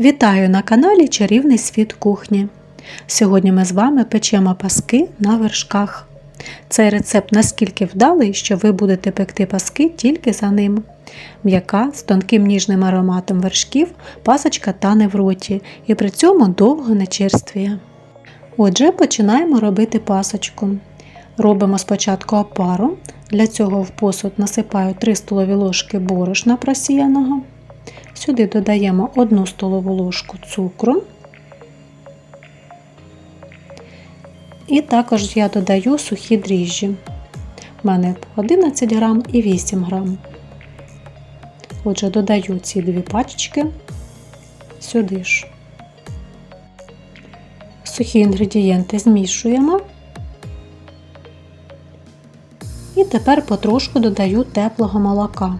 Вітаю на каналі Чарівний світ кухні. Сьогодні ми з вами печемо паски на вершках. Цей рецепт наскільки вдалий, що ви будете пекти паски тільки за ним. М'яка з тонким ніжним ароматом вершків, пасочка тане в роті і при цьому довго не черствіє. Отже, починаємо робити пасочку. Робимо спочатку опару. Для цього в посуд насипаю 3 столові ложки борошна просіяного. Сюди додаємо 1 столову ложку цукру. І також я додаю сухі дріжджі. У мене 11 грам і 8 грам. Отже, додаю ці дві пачечки сюди ж. Сухі інгредієнти змішуємо. І тепер потрошку додаю теплого молока.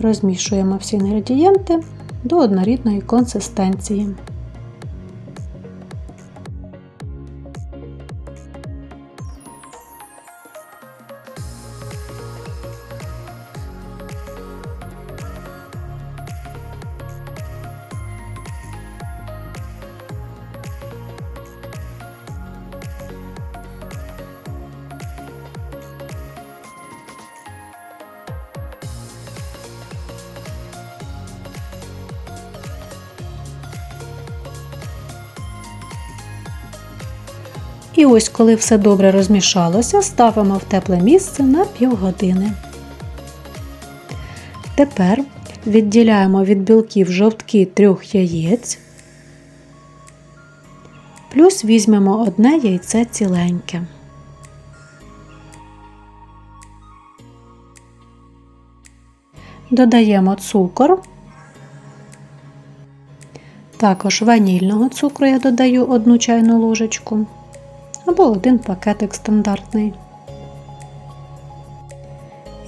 Розмішуємо всі інгредієнти до однорідної консистенції. І ось, коли все добре розмішалося, ставимо в тепле місце на півгодини. Тепер відділяємо від білків жовтки трьох яєць, плюс візьмемо одне яйце ціленьке. Додаємо цукор. Також ванільного цукру я додаю одну чайну ложечку або один пакетик стандартний.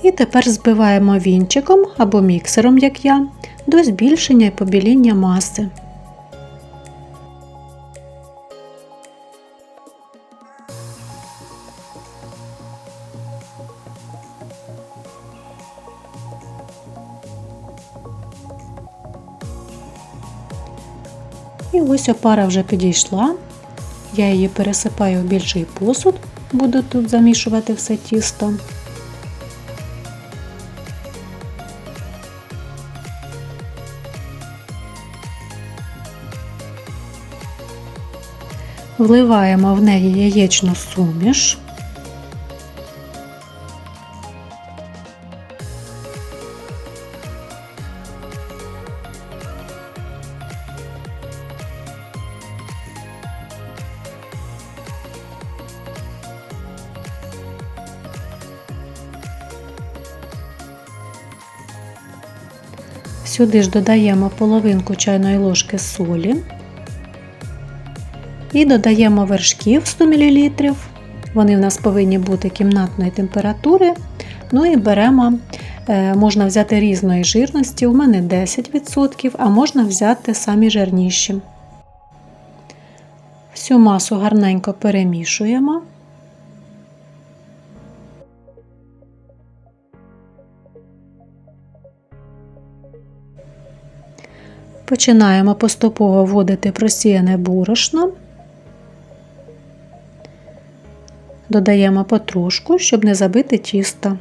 І тепер збиваємо вінчиком або міксером, як я, до збільшення і побіління маси. І ось опара вже підійшла. Я її пересипаю в більший посуд, буду тут замішувати все тісто. Вливаємо в неї яєчну суміш. Сюди ж додаємо половинку чайної ложки солі і додаємо вершків 100 мл. Вони в нас повинні бути кімнатної температури. Ну і беремо, е, можна взяти різної жирності, у мене 10%, а можна взяти самі жирніші. Всю масу гарненько перемішуємо. Починаємо поступово вводити просіяне борошно, додаємо потрошку, щоб не забити тісто.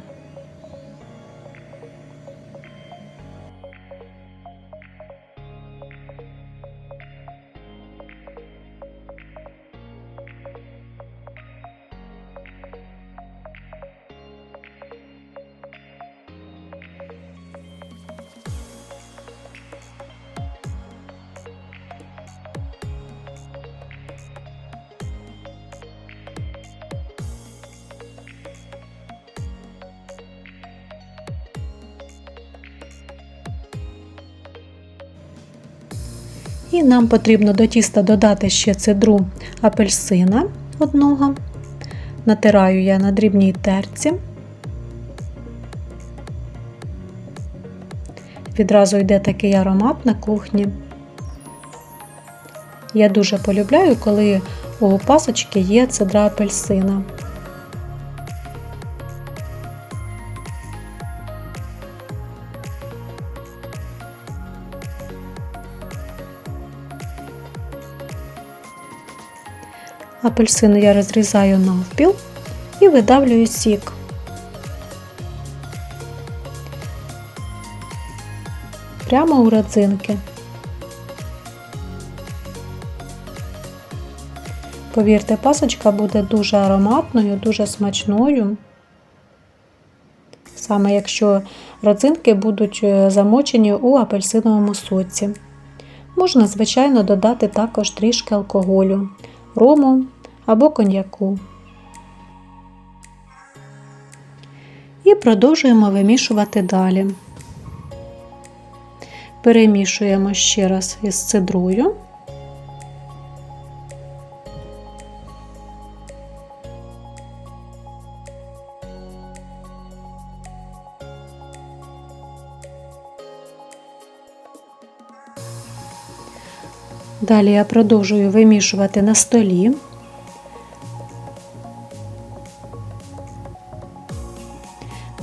І нам потрібно до тіста додати ще цедру апельсина одного. Натираю я на дрібній терці. Відразу йде такий аромат на кухні. Я дуже полюбляю, коли у пасочки є цедра апельсина. Апельсину я розрізаю навпіл і видавлюю сік. Прямо у родзинки. Повірте, пасочка буде дуже ароматною, дуже смачною. Саме якщо родзинки будуть е, замочені у апельсиновому соці. Можна, звичайно, додати також трішки алкоголю, рому або коньяку. І продовжуємо вимішувати далі. Перемішуємо ще раз із цидрою. Далі я продовжую вимішувати на столі.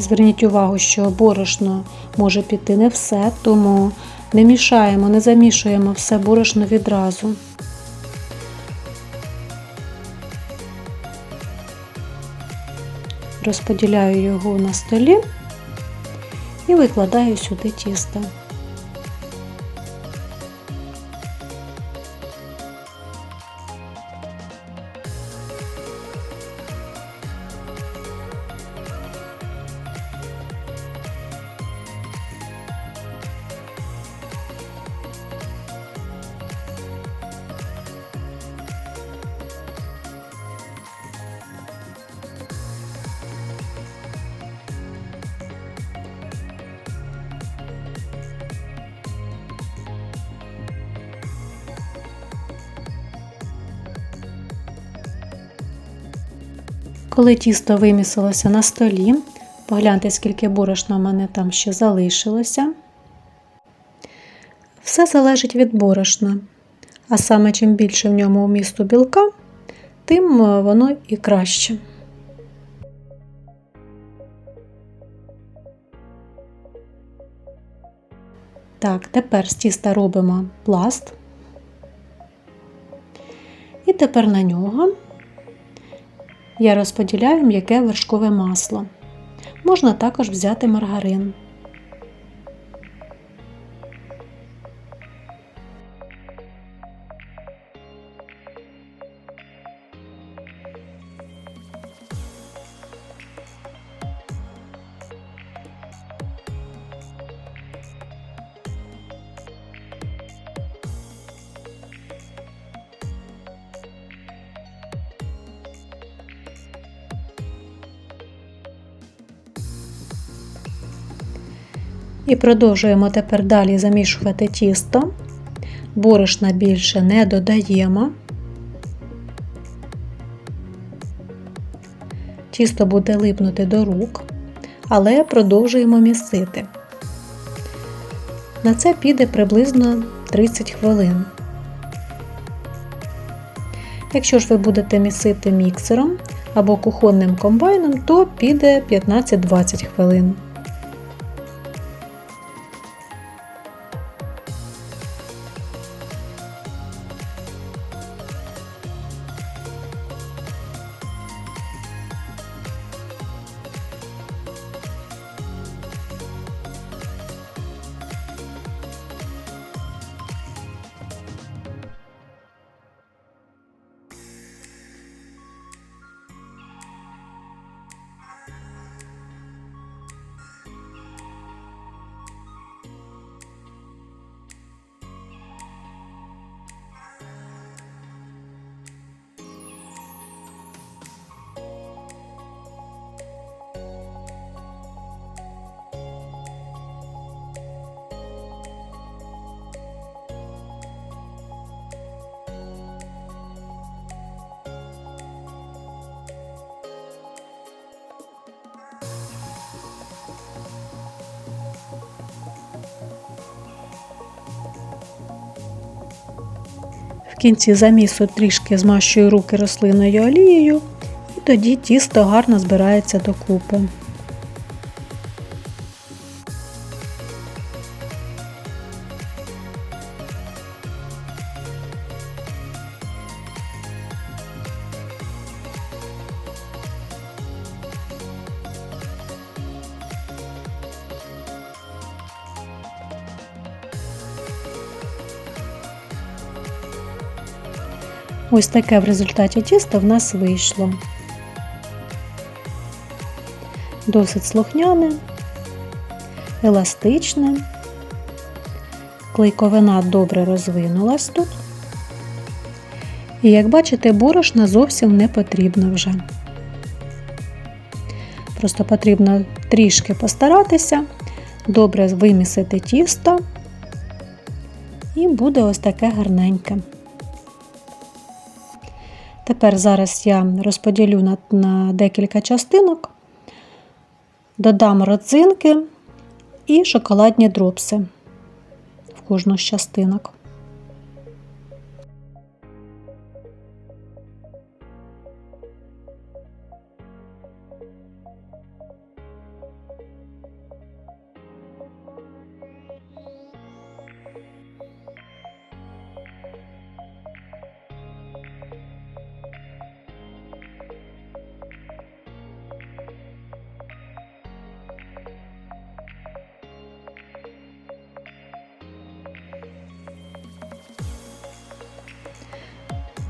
Зверніть увагу, що борошно може піти не все, тому не мішаємо, не замішуємо все борошно відразу. Розподіляю його на столі і викладаю сюди тісто. Коли тісто вимісилося на столі, погляньте, скільки борошна в мене там ще залишилося. Все залежить від борошна. А саме чим більше в ньому вмісту білка, тим е, воно і краще. Так, тепер з тіста робимо пласт. І тепер на нього я розподіляю м'яке вершкове масло. Можна також взяти маргарин. І продовжуємо тепер далі замішувати тісто. Борошна більше не додаємо. Тісто буде липнути до рук, але продовжуємо місити. На це піде приблизно 30 хвилин. Якщо ж ви будете місити міксером або кухонним комбайном, то піде 15-20 хвилин. В кінці замісу трішки змащую руки рослинною олією, і тоді тісто гарно збирається докупи. Ось таке в результаті тісто в нас вийшло. Досить слухняне, еластичне, клейковина добре розвинулась тут. І як бачите, борошна зовсім не потрібно вже. Просто потрібно трішки постаратися, добре вимісити тісто, і буде ось таке гарненьке. Тепер зараз я розподілю на, на декілька частинок, додам родзинки і шоколадні дропси в кожну з частинок.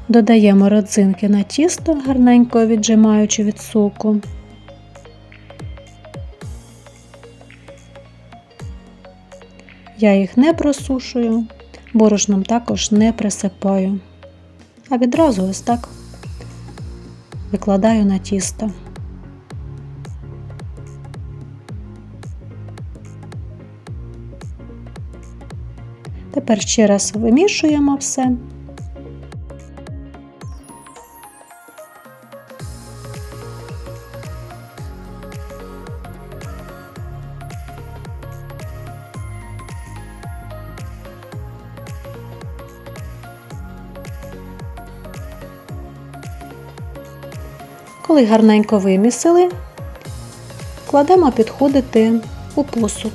Додаємо родзинки на тісто, гарненько віджимаючи від соку. Я їх не просушую, борошном також не присипаю, а відразу ось так викладаю на тісто. Тепер ще раз вимішуємо все. Коли гарненько вимісили, кладемо підходити у посуд.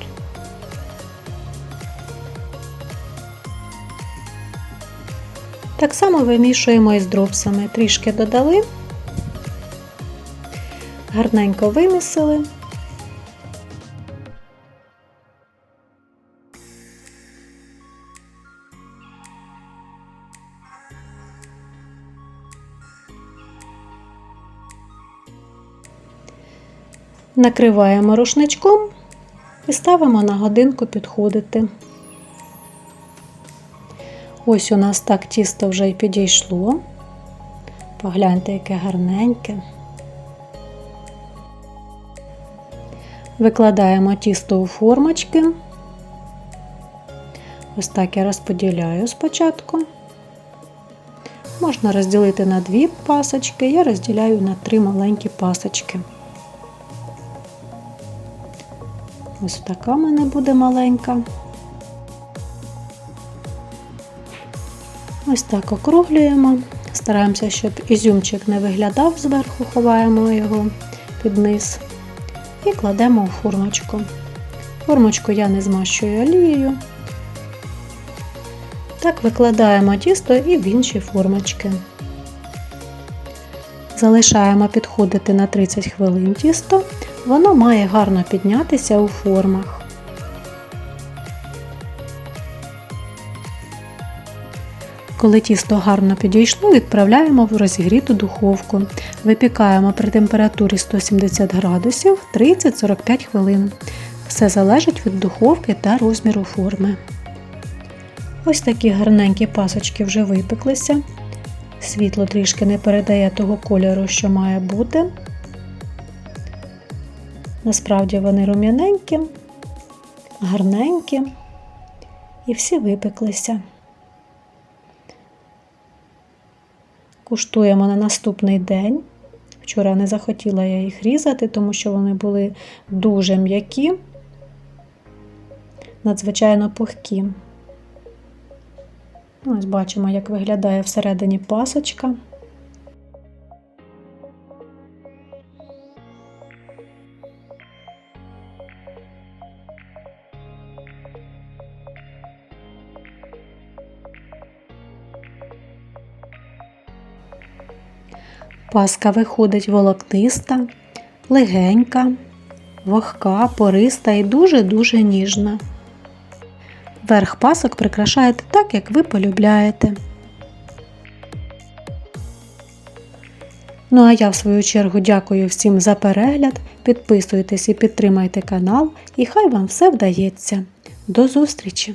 Так само вимішуємо із дропсами. Трішки додали, гарненько вимісили. Накриваємо рушничком і ставимо на годинку підходити. Ось у нас так тісто вже й підійшло. Погляньте, яке гарненьке. Викладаємо тісто у формочки. Ось так я розподіляю спочатку. Можна розділити на дві пасочки, я розділяю на три маленькі пасочки. Ось така в мене буде маленька. Ось так округлюємо. Стараємося, щоб ізюмчик не виглядав зверху, ховаємо його під низ і кладемо у формочку. Формочку я не змащую олією. Так викладаємо тісто і в інші формочки. Залишаємо підходити на 30 хвилин тісто, воно має гарно піднятися у формах. Коли тісто гарно підійшло, відправляємо в розігріту духовку. Випікаємо при температурі 170 градусів 30-45 хвилин. Все залежить від духовки та розміру форми. Ось такі гарненькі пасочки вже випеклися. Світло трішки не передає того кольору, що має бути. Насправді вони рум'яненькі, гарненькі і всі випеклися. Куштуємо на наступний день. Вчора не захотіла я їх різати, тому що вони були дуже м'які, надзвичайно пухкі. Ось бачимо, як виглядає всередині пасочка. Паска виходить волокниста, легенька, вогка, пориста і дуже-дуже ніжна. Верх пасок прикрашаєте так, як ви полюбляєте. Ну а я в свою чергу дякую всім за перегляд. Підписуйтесь і підтримайте канал, і хай вам все вдається. До зустрічі!